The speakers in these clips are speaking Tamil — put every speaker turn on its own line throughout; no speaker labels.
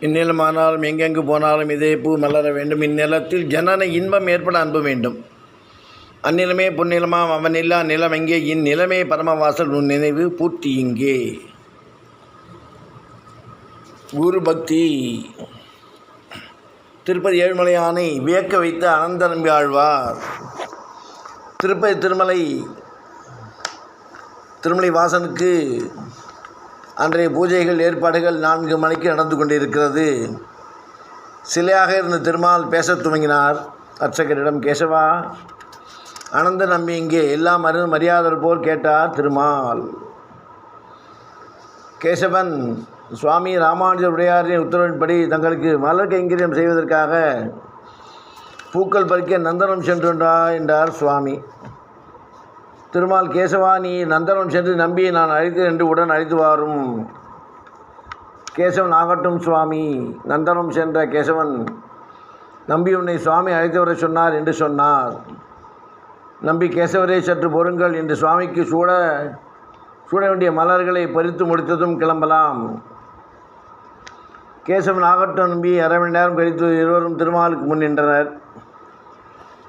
இந்நிலமானாலும் எங்கெங்கு போனாலும் இதே பூ மலர வேண்டும். இந்நிலத்தில் ஜனன இன்பம் ஏற்பட அன்பு வேண்டும். அந்நிலமே பொன்னிலமாம் அவனில்லா நிலம் எங்கே? இந்நிலமே பரமவாசல் உன் நினைவு பூர்த்தி இங்கே. குரு பக்தி. திருப்பதி ஏழுமலையானை வியக்க வைத்த அனந்தரம்பி ஆழ்வார். திருப்பதி திருமலை திருமலை வாசனுக்கு அன்றைய பூஜைகள் ஏற்பாடுகள் நான்கு மணிக்கு நடந்து கொண்டிருக்கிறது. சிலையாக இருந்த திருமால் பேசத் துவங்கினார். அர்ச்சகரிடம் கேசவா அனந்த நம்பி இங்கே எல்லாம் அறிந்து மரியாதர் போல் கேட்டார் திருமால். கேசவன் சுவாமி ராமானுஜர் உடையாரின் உத்தரவின்படி தங்களுக்கு மலர் கைங்கரியம் செய்வதற்காக பூக்கள் பறிக்க நந்தனம் சென்றுண்டா என்றார் சுவாமி. திருமால் கேசவா நீ நந்தனம் சென்று நம்பி நான் அழைத்து என்று உடன் அழைத்து வாரும் கேசவன் ஆகட்டும் சுவாமி. நந்தனம் சென்ற கேசவன் நம்பி உன்னை சுவாமி அழைத்து வர சொன்னார் என்று சொன்னார். நம்பி கேசவரே சற்று பொறுங்கள் என்று சுவாமிக்கு சூட சூட வேண்டிய மலர்களை பறித்து முடித்ததும் கிளம்பலாம். கேசவன் ஆகட்டும் நம்பி அரை மணி நேரம் கழித்து இருவரும் திருமாலுக்கு முன் நின்றனர்.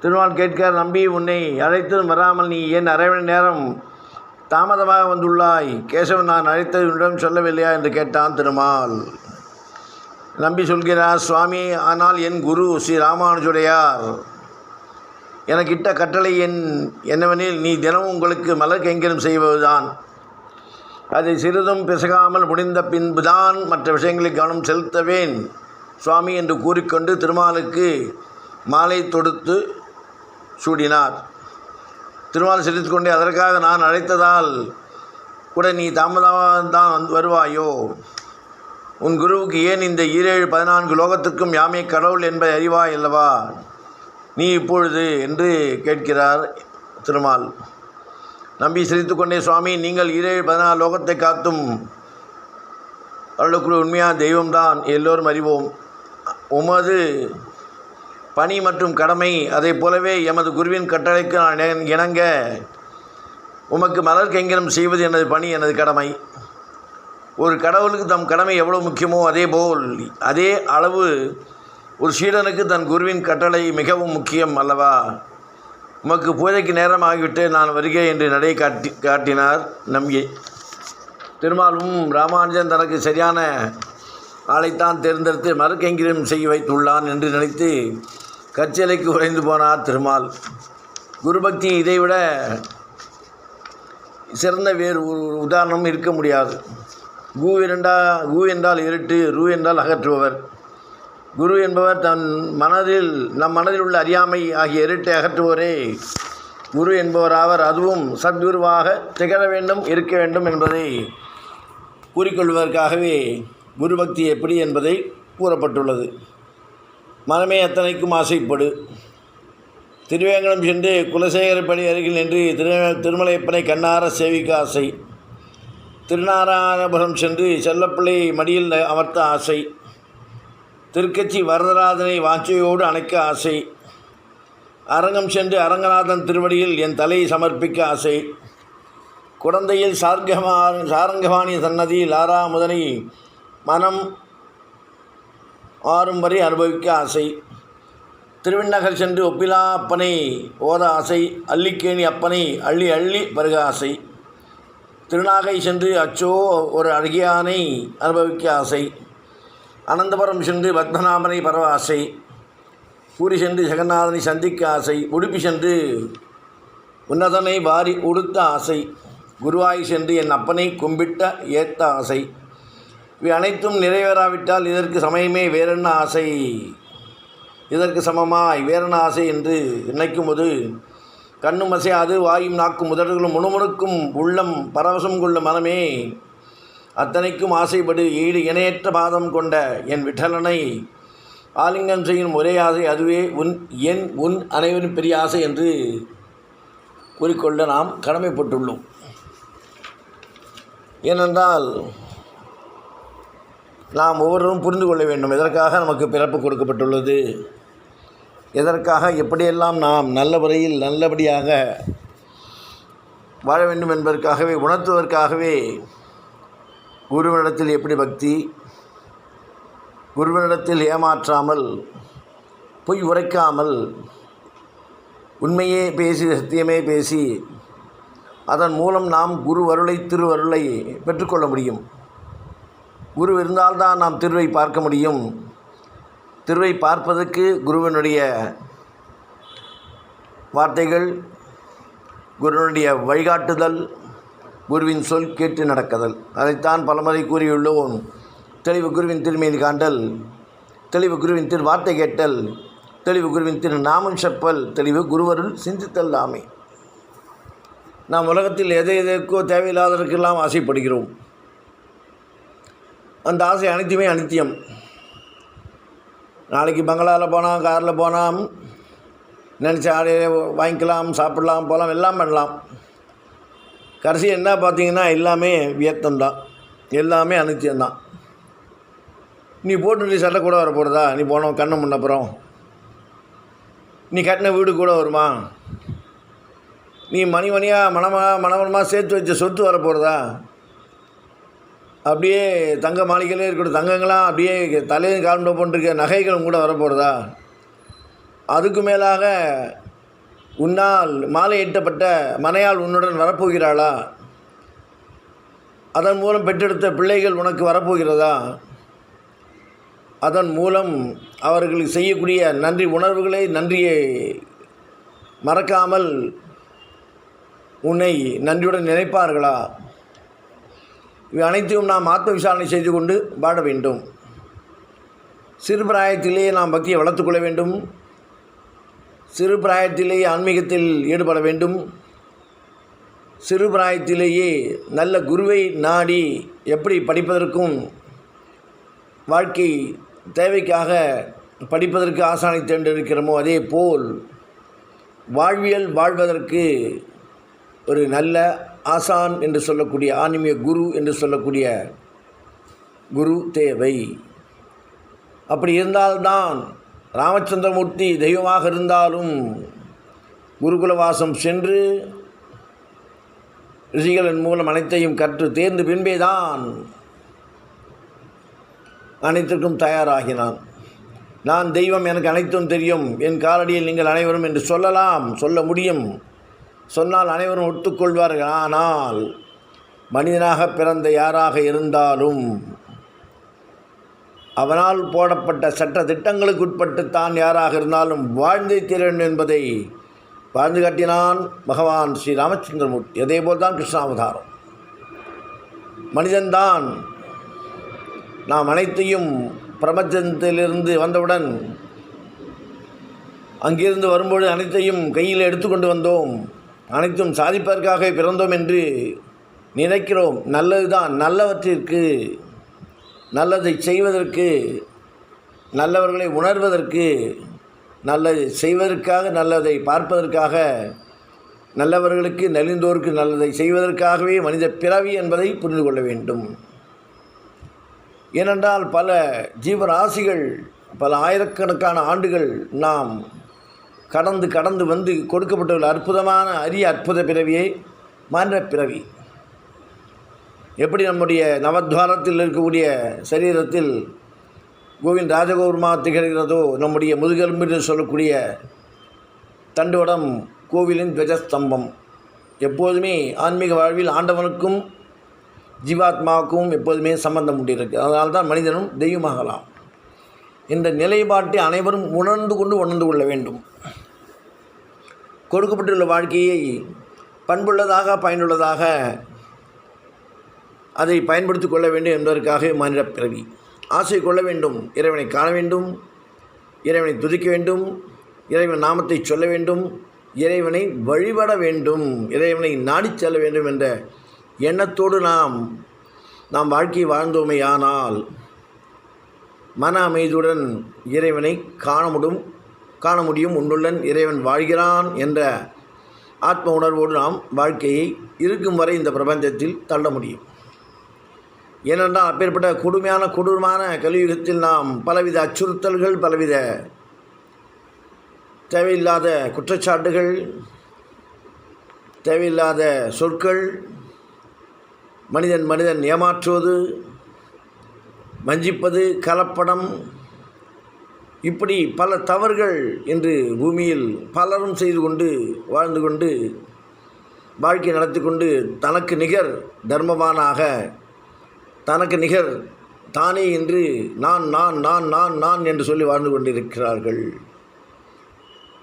திருமால் கேட்க நம்பி உன்னை அழைத்ததும் வராமல் நீ ஏன் அரை மணி நேரம் தாமதமாக வந்துள்ளாய்? கேசவன் நான் அழைத்தது உன்னிடம் சொல்லவில்லையா? என்று கேட்டான் திருமால். நம்பி சொல்கிறார் சுவாமி ஆனால் என் குரு ஸ்ரீ ராமானுஜுடையார். எனக்கிட்ட கட்டளை என் என்னவெனில் நீ தினமும் உங்களுக்கு மலர் கைங்கரம் செய்வதுதான். அதை சிறிதும் பிசகாமல் முடிந்த பின்புதான் மற்ற விஷயங்களில் கவனம் செலுத்தவேன். சுவாமி என்று கூறிக்கொண்டு திருமாலுக்கு மாலை தொடுத்து சூடினார். திருமால் சிரித்துக்கொண்டே அதற்காக நான் அழைத்ததால் கூட நீ தாமதமாக தான் வந்து வருவாயோ? உன் குருவுக்கு ஏன் இந்த ஈரேழு பதினான்கு லோகத்துக்கும் யாமே கடவுள் என்பதை அறிவாய் அல்லவா? நீ இப்பொழுது என்று கேட்கிறார் திருமால். நம்பி சிரித்துக்கொண்டே சுவாமி நீங்கள் ஈரேழு பதினாலு லோகத்தை காத்தும் அவளுக்குள் உண்மையான தெய்வம்தான். எல்லோரும் அறிவோம். உமது பணி மற்றும் கடமை அதை போலவே எமது குருவின் கட்டளைக்கு நான் இண- இணங்க உமக்கு மலர் கைங்கரம் செய்வது எனது பணி எனது கடமை. ஒரு கடவுளுக்கு தம் கடமை எவ்வளோ முக்கியமோ அதே போல் அதே அளவு ஒரு சீடனுக்கு தன் குருவின் கட்டளை மிகவும் முக்கியம் அல்லவா? உமக்கு பூஜைக்கு நேரம் ஆகிவிட்டு நான் வருகிறேன் என்று நடை காட்டி காட்டினார் நம்பி திருமாலும் ராமானுஜன் தனக்கு சரியான ஆளைத்தான் தேர்ந்தெடுத்து மறுக்கைங்கிரம் செய்ய வைத்துள்ளான் என்று நினைத்து கச்சலைக்கு உறைந்து போனார் திருமால். குருபக்தி இதைவிட சிறந்த வேறு ஒரு உதாரணம் இருக்க முடியாது. கு இரண்டா கு என்றால் இருட்டு ரு என்றால் அகற்றுபவர். குரு என்பவர் தன் மனதில் நம் மனதில் உள்ள அறியாமை ஆகிய இருட்டை அகற்றுவோரே குரு என்பவராவர் அதுவும் சத்குருவாக திகழ வேண்டும் இருக்க வேண்டும் என்பதை கூறிக்கொள்வதற்காகவே குருபக்தி எப்படி என்பதை கூறப்பட்டுள்ளது. மனமே அத்தனைக்கும் ஆசைப்படு. திருவேங்கடம் சென்று குலசேகரப்படி அருகில் நின்று திரு திருமலையப்பனை கண்ணார சேவிக்க ஆசை. திருநாராயணபுரம் சென்று செல்லப்பிள்ளையை மடியில் அமர்த்த ஆசை. திருக்கட்சி வரதராஜனை வாஞ்சையோடு அணைக்க ஆசை. அரங்கம் சென்று அரங்கநாதன் திருவடியில் என் தலையை சமர்ப்பிக்க ஆசை. குழந்தையில் சார்கமா சாரங்கபாணி சன்னதியில் ஆறாமுதனை மனம் ஆறும் வரை அனுபவிக்க ஆசை. திருவிண்ணகர் சென்று ஒப்பிலா அப்பனை ஓத ஆசை. அள்ளிக்கேணி அப்பனை அள்ளி அள்ளி பருக ஆசை. திருநாகை சென்று அச்சோ ஒரு அழகியானை அனுபவிக்க ஆசை. அனந்தபுரம் சென்று பத்மநாபனை பரவ ஆசை. பூரி சென்று ஜெகநாதனை சந்திக்க ஆசை. உடுப்பி சென்று உன்னதனை வாரி உடுத்த ஆசை. குருவாய் சென்று என் அப்பனை கும்பிட்ட ஏத்த ஆசை. இவை அனைத்தும் நிறைவேறாவிட்டால் இதற்கு சமயமே வேறென்ன ஆசை? இதற்கு சமமாய் வேறென்ன ஆசை என்று நினைக்கும்போது கண்ணும் அசையாது வாயும் நாக்கும் முதல்களும் முணுமுணுக்கும் உள்ளம் பரவசம் கொள்ளும் மனமே. அத்தனைக்கும் ஆசைப்படு ஈடு இணையற்ற பாதம் கொண்ட என் விட்டலனை. ஆலிங்கம் செய்யும் ஒரே ஆசை அதுவே உன் என் உன் அனைவரின் பெரிய ஆசை என்று கூறிக்கொள்ள நாம் கடமைப்பட்டுள்ளோம். ஏனென்றால் நாம் ஒவ்வொருவரும் புரிந்து கொள்ள வேண்டும் எதற்காக நமக்கு பிறப்பு கொடுக்கப்பட்டுள்ளது. எதற்காக எப்படியெல்லாம் நாம் நல்ல முறையில் நல்லபடியாக வாழ வேண்டும் என்பதற்காகவே உணர்த்துவதற்காகவே குருவினிடத்தில் எப்படி பக்தி குருவினிடத்தில் ஏமாற்றாமல் பொய் உரைக்காமல் உண்மையே பேசி சத்தியமே பேசி அதன் மூலம் நாம் குரு அருளை திருவருளை பெற்றுக்கொள்ள முடியும். குரு இருந்தால்தான் நாம் திருவை பார்க்க முடியும். திருவை பார்ப்பதற்கு குருவினுடைய வார்த்தைகள் குருவினுடைய வழிகாட்டுதல் குருவின் சொல் கேட்டு நடக்குதல். அதைத்தான் பலமுறை கூறியுள்ளோம். தெளிவு குருவின் திருமீது காண்டல் தெளிவு குருவின் திரு வார்த்தை கேட்டல் தெளிவு குருவின் திரு நாமம் செப்பல் தெளிவு குருவருள் சிந்தித்தல் ஆமை. நாம் உலகத்தில் எதை எதற்கோ தேவையில்லாததற்கெல்லாம் ஆசைப்படுகிறோம். அந்த ஆசை அனைத்துமே அனித்தியம். நாளைக்கு பங்களாவில் போனால் காரில் போனால் நினச்ச ஆடையை வாங்கிக்கலாம் சாப்பிடலாம் போகலாம் எல்லாம் பண்ணலாம். கடைசி என்ன பார்த்தீங்கன்னா எல்லாமே வியத்தம்தான். எல்லாமே அனித்தியம்தான். நீ போட்டு சட்டை கூட வர போகிறதா நீ போனோம் கண்ணை முன்னப்புறம் நீ கட்டின வீடு கூட வருமா? நீ மணி மணியாக மனமாக மனவனமாக சேர்த்து வச்ச சொத்து வர போகிறதா அப்படியே தங்க மாளிகையிலே இருக்கட்டும் தங்கங்களாம் அப்படியே தலையும் காலம் போன்றிருக்க நகைகளும் கூட வரப்போகிறதா அதுக்கு மேலாக உன்னால் மாலை எட்டப்பட்ட மனையால் உன்னுடன் வரப்போகிறாளா? அதன் மூலம் பெற்றெடுத்த பிள்ளைகள் உனக்கு வரப்போகிறதா? அதன் மூலம் அவர்கள் செய்யக்கூடிய நன்றி உணர்வுகளை நன்றியை மறக்காமல் உன்னை நன்றியுடன் நினைப்பார்களா? இவை அனைத்தையும் நாம் ஆத்ம விசாரணை செய்து கொண்டு பாட வேண்டும். சிறு பிராயத்திலேயே நாம் பக்தியை வளர்த்துக்கொள்ள வேண்டும். சிறு பிராயத்திலேயே ஆன்மீகத்தில் ஈடுபட வேண்டும். சிறு பிராயத்திலேயே நல்ல குருவை நாடி எப்படி படிப்பதற்கும் வாழ்க்கை தேவைக்காக படிப்பதற்கு ஆசானை தேர்ந்தெடுக்கிறோமோ அதே போல் வாழ்வியல் வாழ்வதற்கு ஒரு நல்ல ஆசான் என்று சொல்லக்கூடிய ஆன்மீக குரு என்று சொல்லக்கூடிய குரு தேவை. அப்படி இருந்தால்தான் ராமச்சந்திரமூர்த்தி தெய்வமாக இருந்தாலும் குருகுலவாசம் சென்று ரிஷிகளின் மூலம் அனைத்தையும் கற்று தேர்ந்து பின்பே தான் அனைத்திற்கும் தயாராகினான். நான் தெய்வம் எனக்கு அனைத்தும் தெரியும். என் காலடியில் நீங்கள் அனைவரும் என்று சொல்லலாம் சொல்ல முடியும். சொன்னால் அனைவரும் ஒத்துக்கொள்வார்கள். ஆனால் மனிதனாக பிறந்த யாராக இருந்தாலும் அவனால் போடப்பட்ட சட்ட திட்டங்களுக்கு உட்பட்டு தான் யாராக இருந்தாலும் வாழ்ந்தே தீரன் என்பதை வாழ்ந்து காட்டினான் பகவான் ஸ்ரீ ராமச்சந்திரமூர்த்தி அதேபோல் தான் கிருஷ்ணாவதாரம். மனிதன்தான் நாம் அனைத்தையும் பிரபஞ்சத்திலிருந்து வந்தவுடன் அங்கிருந்து வரும்பொழுது அனைத்தையும் கையில் எடுத்துக்கொண்டு வந்தோம். அனைத்தும் சாதிப்பதற்காக பிறந்தோம் என்று நினைக்கிறோம். நல்லதுதான். நல்லவற்றிற்கு நல்லதை செய்வதற்கு நல்லவர்களை உணர்வதற்கு நல்லதை செய்வதற்காக நல்லதை பார்ப்பதற்காக நல்லவர்களுக்கு நலிந்தோருக்கு நல்லதை செய்வதற்காகவே மனித பிறவி என்பதை புரிந்து கொள்ள வேண்டும். ஏனென்றால் பல ஜீவராசிகள் பல ஆயிரக்கணக்கான ஆண்டுகள் நாம் கடந்து கடந்து வந்து கொடுக்கப்பட்டுள்ள அற்புதமான அரிய அற்புத பிறவியை மாநில பிறவி. எப்படி நம்முடைய நவத்வாரத்தில் இருக்கக்கூடிய சரீரத்தில் கோவிந்த் ராஜகோர்மா திகழ்கிறதோ நம்முடைய முதுகெலும்பு என்று சொல்லக்கூடிய தண்டுவடம் கோவிலின் துவஜஸ்தம்பம். எப்போதுமே ஆன்மீக வாழ்வில் ஆண்டவனுக்கும் ஜீவாத்மாவுக்கும் எப்போதுமே சம்பந்தம் உண்டிருக்கு. அதனால்தான் தான் மனிதனும் தெய்வமாகலாம். இந்த நிலைப்பாட்டை அனைவரும் உணர்ந்து கொண்டு உணர்ந்து கொள்ள வேண்டும். கொடுக்கப்பட்டுள்ள வாழ்க்கையை பண்புள்ளதாக பயனுள்ளதாக அதை பயன்படுத்தி கொள்ள வேண்டும் என்பதற்காக மாநில பிறவி. ஆசை கொள்ள வேண்டும் இறைவனை காண வேண்டும் இறைவனை துதிக்க வேண்டும் இறைவன் நாமத்தை சொல்ல வேண்டும் இறைவனை வழிபட வேண்டும் இறைவனை நாடி செல்ல வேண்டும் என்ற எண்ணத்தோடு நாம் நாம் வாழ்க்கையை வாழ்ந்தோமே ஆனால் மன அமைதியுடன் இறைவனை காண முடியும் காண முடியும். உன்னுள்ளன் இறைவன் வாழ்கிறான் என்ற ஆத்ம உணர்வோடு நாம் வாழ்க்கையை இருக்கும் வரை இந்த பிரபஞ்சத்தில் தள்ள முடியும். ஏனென்றால் அப்பேற்பட்ட கொடுமையான கொடூரமான கலியுகத்தில் நாம் பலவித அச்சுறுத்தல்கள் பலவித தேவையில்லாத குற்றச்சாட்டுகள் தேவையில்லாத சொற்கள் மனிதன் மனிதன் ஏமாற்றுவது வஞ்சிப்பது கலப்படம் இப்படி பல தவறுகள் என்று பூமியில் பலரும் செய்து கொண்டு வாழ்ந்து கொண்டு வாழ்க்கை நடத்தி கொண்டு தனக்கு நிகர் தர்மவானாக தனக்கு நிகர் தானே என்று நான் நான் நான் நான் நான் என்று சொல்லி வாழ்ந்து கொண்டிருக்கிறார்கள்.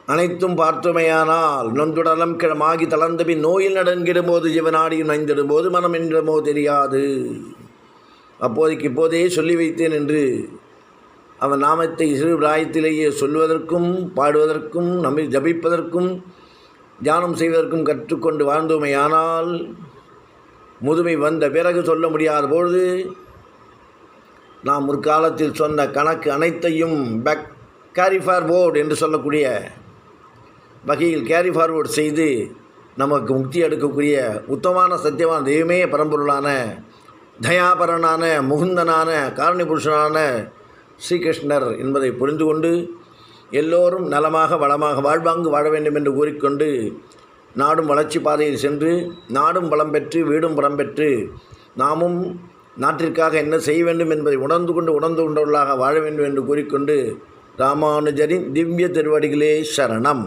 அனைத்தும் பார்த்தோமையானால் நொந்துடலம் கிழமாகி தளர்ந்த நோயில் நடங்கிடும் போது ஜீவனாடியும் நைந்திடும் போது மனம் என்றமோ தெரியாது. அப்போதைக்கு இப்போதே சொல்லி வைத்தேன் என்று அவன் நாமத்தை சிறு பிராயத்திலேயே சொல்வதற்கும் பாடுவதற்கும் நம்மை ஜபிப்பதற்கும் தியானம் செய்வதற்கும் கற்றுக்கொண்டு வாழ்ந்தோமையானால் முதுமை வந்த பிறகு சொல்ல முடியாத பொழுது நாம் முற்காலத்தில் சொன்ன கணக்கு அனைத்தையும் பேக் கேரி ஃபார்வோர்டு என்று சொல்லக்கூடிய வகையில் கேரி ஃபார்வோர்டு செய்து நமக்கு முக்தி எடுக்கக்கூடிய உத்தமான சத்தியமான தெய்வமே பரம்பொருளான தயாபரனான முகுந்தனான காரணி புருஷனான ஸ்ரீகிருஷ்ணர் என்பதை புரிந்து கொண்டு எல்லோரும் நலமாக வளமாக வாழ்வாங்கு வாழ வேண்டும் என்று கூறிக்கொண்டு நாடும் வளர்ச்சி பாதையில் சென்று நாடும் வளம் பெற்று வீடும் வளம் பெற்று நாமும் நாட்டிற்காக என்ன செய்ய வேண்டும் என்பதை உணர்ந்து கொண்டு உணர்ந்து கொண்டவர்களாக வாழ வேண்டும் என்று கூறிக்கொண்டு ராமானுஜரின் திவ்ய திருவடிகளே சரணம்.